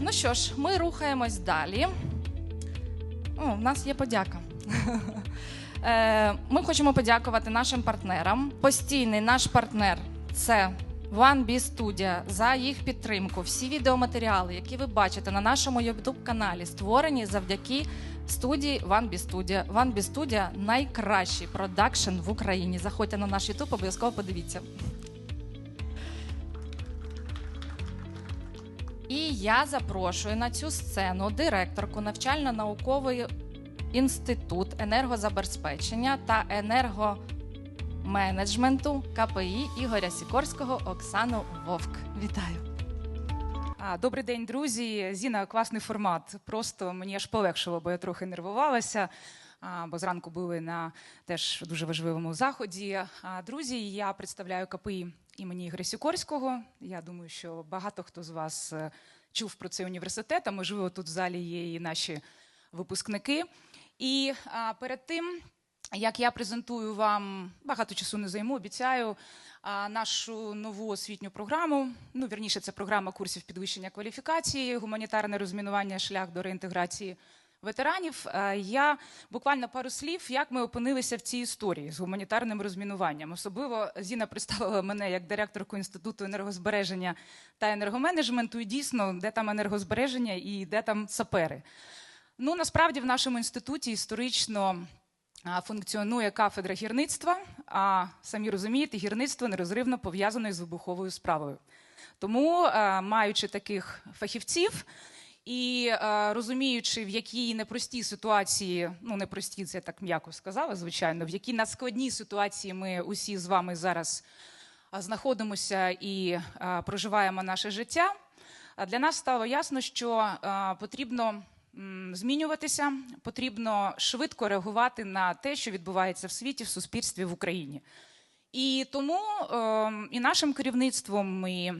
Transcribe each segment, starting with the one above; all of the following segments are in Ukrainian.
ну що ж, ми рухаємось далі. О, в нас є подяка. Е, Ми хочемо подякувати нашим партнерам. Постійний наш партнер це One B Studio за їх підтримку. Всі відеоматеріали, які ви бачите на нашому youtube каналі, створені завдяки студії One B Studio. One B Studio – найкращий продакшн в Україні. Заходьте на наш YouTube, обов'язково подивіться. І я запрошую на цю сцену директорку навчально-наукової інститут енергозабезпечення та енергоменеджменту КПІ Ігоря Сікорського Оксану Вовк. Вітаю! А, Добрий день, друзі. Зіна, класний формат. Просто мені аж полегшило, бо я трохи нервувалася. а, Бо зранку були на теж дуже важливому заході. А, Друзі, я представляю КПІ імені Ігоря Сікорського. Я думаю, що багато хто з вас е, чув про цей університет, а можливо, тут в залі є і наші випускники. І а, перед тим, як я презентую вам, багато часу не займу, обіцяю а, нашу нову освітню програму. Ну, вірніше, це програма курсів підвищення кваліфікації, гуманітарне розмінування, шлях до реінтеграції ветеранів. Я буквально пару слів, як ми опинилися в цій історії з гуманітарним розмінуванням. Особливо Зіна представила мене як директорку інституту енергозбереження та енергоменеджменту. І дійсно, де там енергозбереження і де там сапери. Ну, насправді в нашому інституті історично функціонує кафедра гірництва, а самі розумієте, гірництво нерозривно пов'язане з вибуховою справою. Тому, маючи таких фахівців і а, розуміючи, в якій непростій ситуації, ну непрості, це я так м'яко сказала, звичайно, в якій надскладній ситуації ми усі з вами зараз знаходимося і а, проживаємо наше життя. Для нас стало ясно, що а, потрібно змінюватися, потрібно швидко реагувати на те, що відбувається в світі, в суспільстві в Україні. І тому е, і нашим керівництвом, і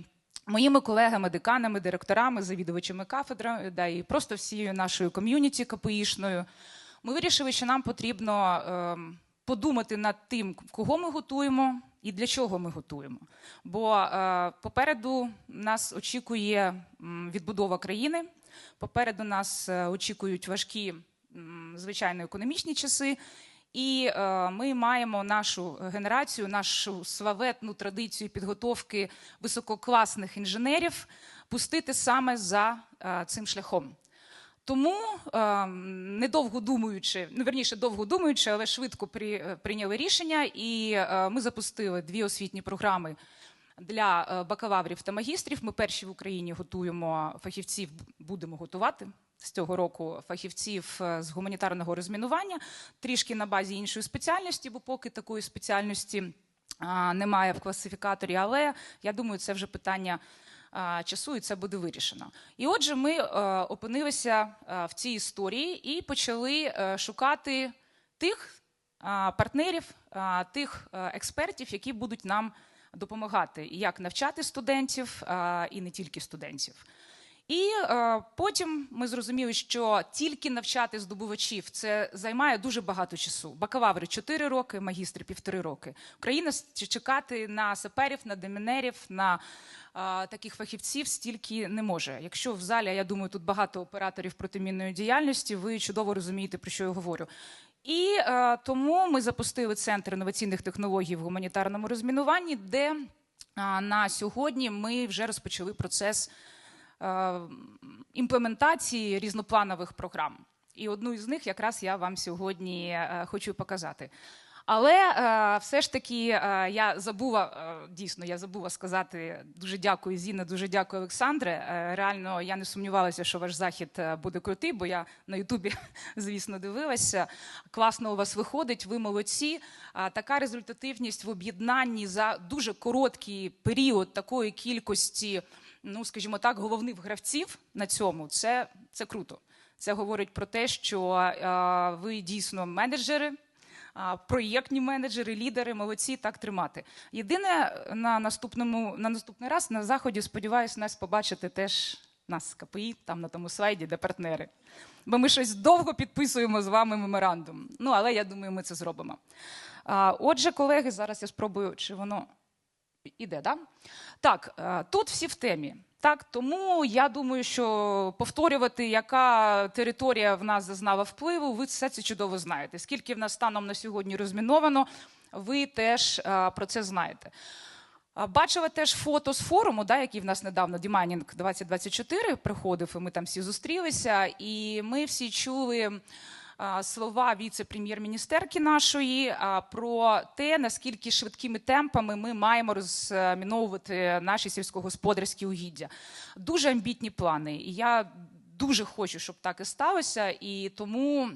моїми колегами, деканами, директорами, завідувачами кафедри, да, і просто всією нашою ком'юніті КПІшною, ми вирішили, що нам потрібно е, подумати над тим, кого ми готуємо і для чого ми готуємо. Бо е, попереду нас очікує відбудова країни. Попереду нас е, очікують важкі, звичайно, економічні часи. І е, ми маємо нашу генерацію, нашу славетну традицію підготовки висококласних інженерів пустити саме за е, цим шляхом. Тому, е, недовго думаючи, ну верніше, довго думаючи, але швидко при, е, прийняли рішення, і ми запустили дві освітні програми для бакалаврів та магістрів. Ми перші в Україні готуємо фахівців, будемо готувати з цього року фахівців е, з гуманітарного розмінування, трішки на базі іншої спеціальності, бо поки такої спеціальності немає в класифікаторі. Але я думаю, це вже питання. Часу і це буде вирішено. І отже, ми е, опинилися е, в цій історії і почали шукати тих партнерів, тих експертів, які будуть нам допомагати, як навчати студентів і не тільки студентів. І е, потім ми зрозуміли, що тільки навчати здобувачів це займає дуже багато часу. Бакалаври 4 роки, магістри півтори роки. Україна чекати на саперів, на демінерів, на е, таких фахівців стільки не може. Якщо в залі, я думаю, тут багато операторів протимінної діяльності, ви чудово розумієте, про що я говорю. І е, тому ми запустили центр інноваційних технологій в гуманітарному розмінуванні, де е, на сьогодні ми вже розпочали процес імплементації різнопланових програм. І одну із них якраз я вам сьогодні е, хочу показати. Але е, все ж таки е, я забула е, дійсно, я забула сказати дуже дякую, Зіна, дуже дякую, Олександре. Е, реально я не сумнівалася, що ваш захід е, буде крутий, бо я на Ютубі, звісно, дивилася. Класно у вас виходить, ви молодці. Така результативність в об'єднанні за дуже короткий період такої кількості, ну скажімо так, головних гравців на цьому це, це круто. Це говорить про те, що е, ви дійсно менеджери, а, проєктні менеджери, лідери, молодці, так тримати. Єдине на наступному на наступний раз на заході сподіваюся нас побачити теж нас КПІ, там на тому слайді, де партнери. Бо ми щось довго підписуємо з вами меморандум. Ну але я думаю, ми це зробимо. А, Отже, колеги, зараз я спробую, чи воно іде, да? Так, е, тут всі в темі. Так, тому я думаю, що повторювати, яка територія в нас зазнала впливу, ви все це чудово знаєте. Скільки в нас станом на сьогодні розміновано, ви теж про це знаєте. Бачила теж фото з форуму, да, який в нас недавно Дімайнінг 2024 приходив, і ми там всі зустрілися, і ми всі чули слова віце-прем'єр-міністерки нашої про те, наскільки швидкими темпами ми маємо розміновувати наші сільськогосподарські угіддя. Дуже амбітні плани. І я дуже хочу, щоб так і сталося. І тому.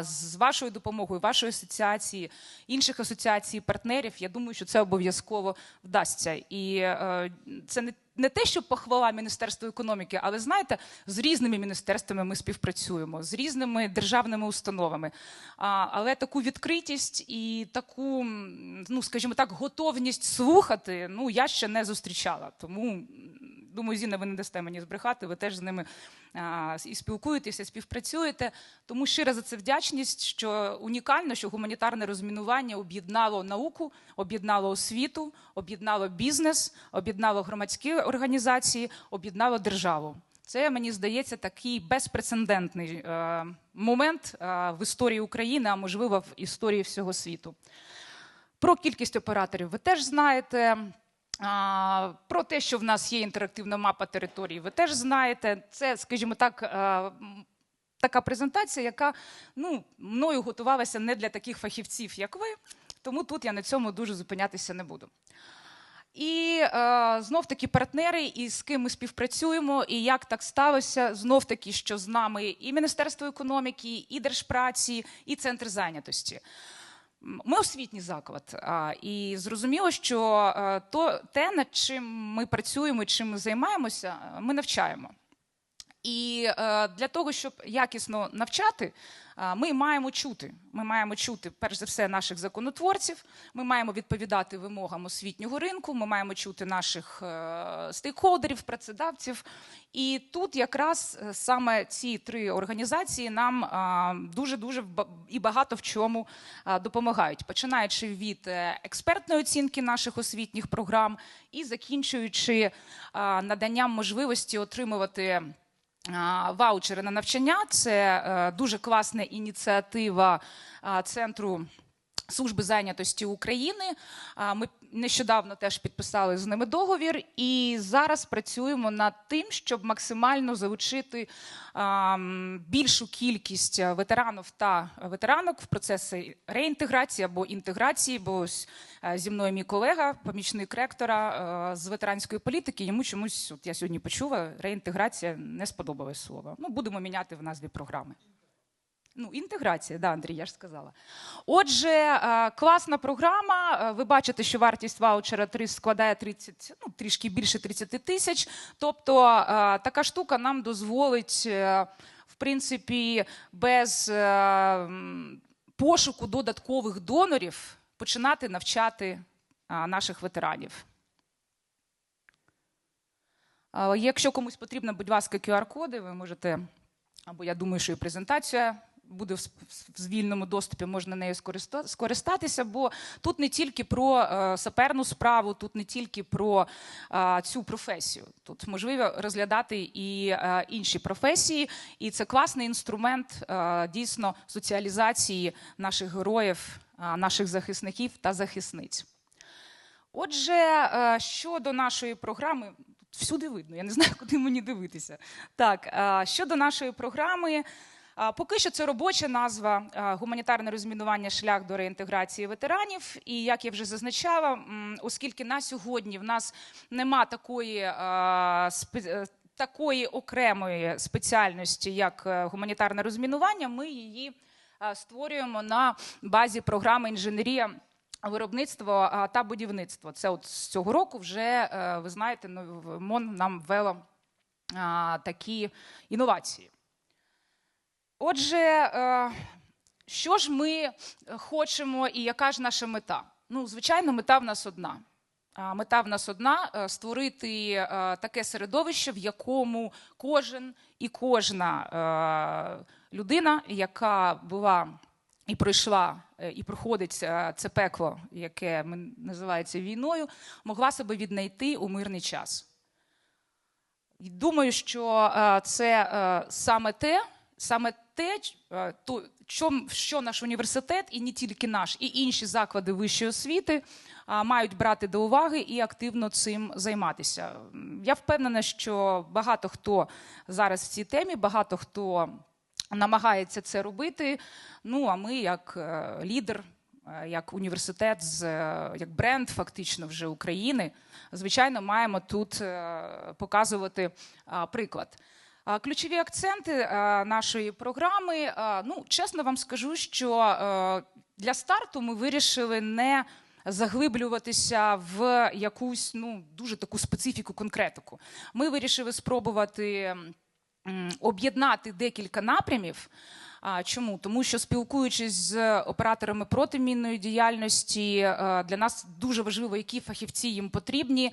З вашою допомогою, вашої асоціації, інших асоціацій, партнерів, я думаю, що це обов'язково вдасться. І е, це не, не те, що похвала Міністерству економіки, але знаєте, з різними міністерствами ми співпрацюємо, з різними державними установами. А, але таку відкритість і таку, ну скажімо так, готовність слухати, ну я ще не зустрічала. Тому думаю, Зіна, ви не дасте мені збрехати, ви теж з ними а, і спілкуєтеся, співпрацюєте. Тому щира за це вдячність, що унікально, що гуманітарне розмінування об'єднало науку, об'єднало освіту, об'єднало бізнес, об'єднало громадські організації, об'єднало державу. Це мені здається такий безпрецедентний е, момент е, в історії України, а можливо в історії всього світу. Про кількість операторів ви теж знаєте. Про те, що в нас є інтерактивна мапа території, ви теж знаєте. Це, скажімо так, е, така презентація, яка ну, мною готувалася не для таких фахівців, як ви. Тому тут я на цьому дуже зупинятися не буду. І е, знов таки партнери, і з ким ми співпрацюємо, і як так сталося, знов таки, що з нами і Міністерство економіки, і Держпраці, і Центр зайнятості. Ми освітній заклад, і зрозуміло, що е, то те, над чим ми працюємо чим ми займаємося, е, ми навчаємо. І е, для того, щоб якісно навчати, е, ми маємо чути. Ми маємо чути перш за все наших законотворців. Ми маємо відповідати вимогам освітнього ринку. Ми маємо чути наших е, стейкхолдерів, працедавців. І тут якраз саме ці три організації нам дуже дуже і багато в чому допомагають, починаючи від експертної оцінки наших освітніх програм і закінчуючи наданням можливості отримувати. Ваучери на навчання. Це е, дуже класна ініціатива Центру служби зайнятості України. Ми нещодавно теж підписали з ними договір, і зараз працюємо над тим, щоб максимально залучити більшу кількість ветеранів та ветеранок в процеси реінтеграції або інтеграції. Бо ось е, зі мною мій колега, помічник ректора е, з ветеранської політики. Йому чомусь, от я сьогодні почула, реінтеграція не сподобалось слово. Ну, будемо міняти в назві програми. Ну, інтеграція, да, Андрій, я ж сказала. Отже, е, класна програма. Е, Ви бачите, що вартість ваучера 3 складає 30, ну, трішки більше 30 тисяч. Тобто е, така штука нам дозволить, в принципі, без пошуку додаткових донорів починати навчати наших ветеранів. Якщо комусь потрібно, будь ласка, QR-коди, ви можете, або я думаю, що і презентація буде в звільному доступі, можна нею скористатися, бо тут не тільки про е, саперну справу, тут не тільки про е, цю професію. Тут можливо розглядати і е, інші професії, і це класний інструмент дійсно соціалізації наших героїв, наших захисників та захисниць. Отже, щодо нашої програми, всюди видно, я не знаю, куди мені дивитися. Так, щодо нашої програми, Поки що це робоча назва гуманітарне розмінування шлях до реінтеграції ветеранів. І як я вже зазначала, оскільки на сьогодні в нас нема такої. е, Такої окремої спеціальності, як е, гуманітарне розмінування, ми її створюємо на базі програми інженерія, виробництво та будівництво. Це от з цього року вже е, ви знаєте, ну, МОН нам ввело такі інновації. Отже, е, що ж ми хочемо і яка ж наша мета? Ну, звичайно, мета в нас одна. Мета в нас одна е, створити е, таке середовище, в якому кожен і кожна людина, яка була і пройшла, і проходить це пекло, яке називається війною, могла себе віднайти у мирний час. Думаю, що це саме те, саме те, е, то, що, наш університет, і не тільки наш, і інші заклади вищої освіти а, мають брати до уваги і активно цим займатися. Я впевнена, що багато хто зараз в цій темі, багато хто намагається це робити. Ну а ми, як е, лідер, е, як університет, з е, як бренд, фактично вже України, звичайно, маємо тут е, показувати приклад. Ключові акценти нашої програми. Ну, чесно вам скажу, що для старту ми вирішили не заглиблюватися в якусь ну дуже таку специфіку, конкретику. Ми вирішили спробувати об'єднати декілька напрямів. Чому? Тому що спілкуючись з операторами протимінної діяльності, для нас дуже важливо, які фахівці їм потрібні.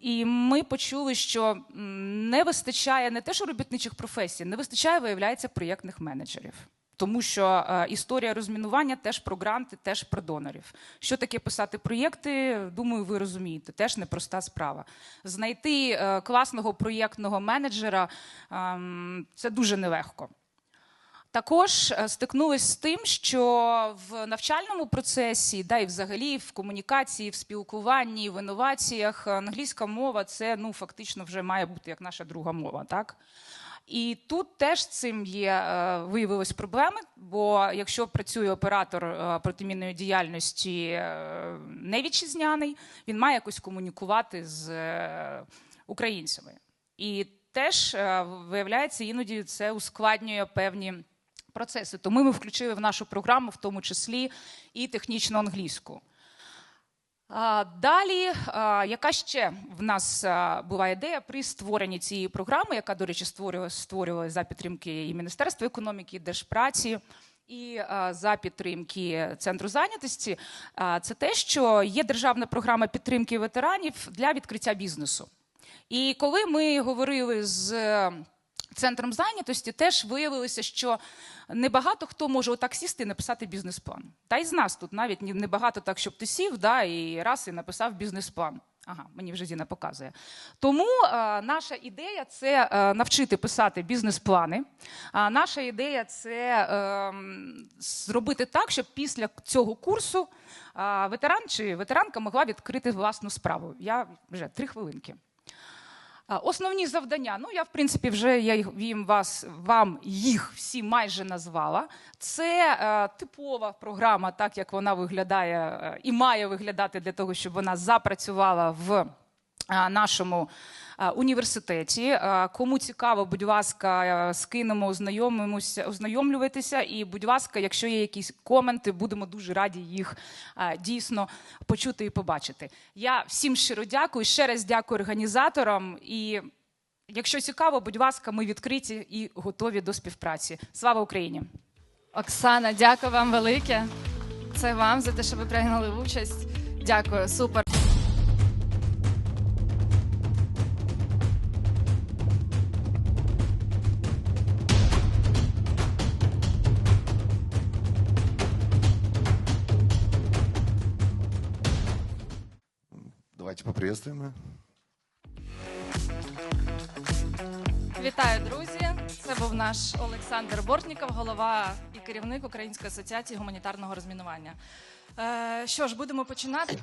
І ми почули, що не вистачає не те, що робітничих професій, не вистачає, виявляється, проєктних менеджерів. Тому що е, історія розмінування теж про гранти, теж про донорів. Що таке писати проєкти? Думаю, ви розумієте, теж непроста справа. Знайти е, класного проєктного менеджера ем, це дуже нелегко. Також е, стикнулись з тим, що в навчальному процесі, да і взагалі в комунікації, в спілкуванні, в інноваціях англійська мова це ну фактично вже має бути як наша друга мова, так. І тут теж цим є е, виявилось проблеми. Бо якщо працює оператор е, протимінної діяльності е, не вітчизняний, він має якось комунікувати з е, українцями. І теж е, виявляється, іноді це ускладнює певні процеси. Тому ми включили в нашу програму, в тому числі і технічну англійську. Далі, яка ще в нас була ідея при створенні цієї програми, яка, до речі, створювалася створювалась за підтримки і Міністерства економіки, і Держпраці, і за підтримки центру зайнятості, це те, що є державна програма підтримки ветеранів для відкриття бізнесу. І коли ми говорили з центром зайнятості, теж виявилося, що небагато хто може отак сісти і написати бізнес-план. Та й з нас тут навіть небагато так, щоб ти сів, да, і раз і написав бізнес-план. Ага, мені вже Зіна показує. Тому е, наша ідея це е, навчити писати бізнес-плани. А наша ідея це е, м, зробити так, щоб після цього курсу е, ветеран чи ветеранка могла відкрити власну справу. Я вже три хвилинки. Основні завдання. Ну, я, в принципі, вже я їм вас, вам їх всі майже назвала. Це е, типова програма, так як вона виглядає е, і має виглядати для того, щоб вона запрацювала в нашому е, університеті. Е, Кому цікаво, будь ласка, е, скинемо, ознайомимося, ознайомлюватися. І, будь ласка, якщо є якісь коменти, будемо дуже раді їх е, дійсно почути і побачити. Я всім щиро дякую. Ще раз дякую організаторам. І якщо цікаво, будь ласка, ми відкриті і готові до співпраці. Слава Україні! Оксана, дякую вам велике. Це вам за те, що ви прийняли участь. Дякую, супер. Вітаю, друзі! Це був наш Олександр Бортніков, голова і керівник Української асоціації гуманітарного розмінування. Е, що ж, будемо починати.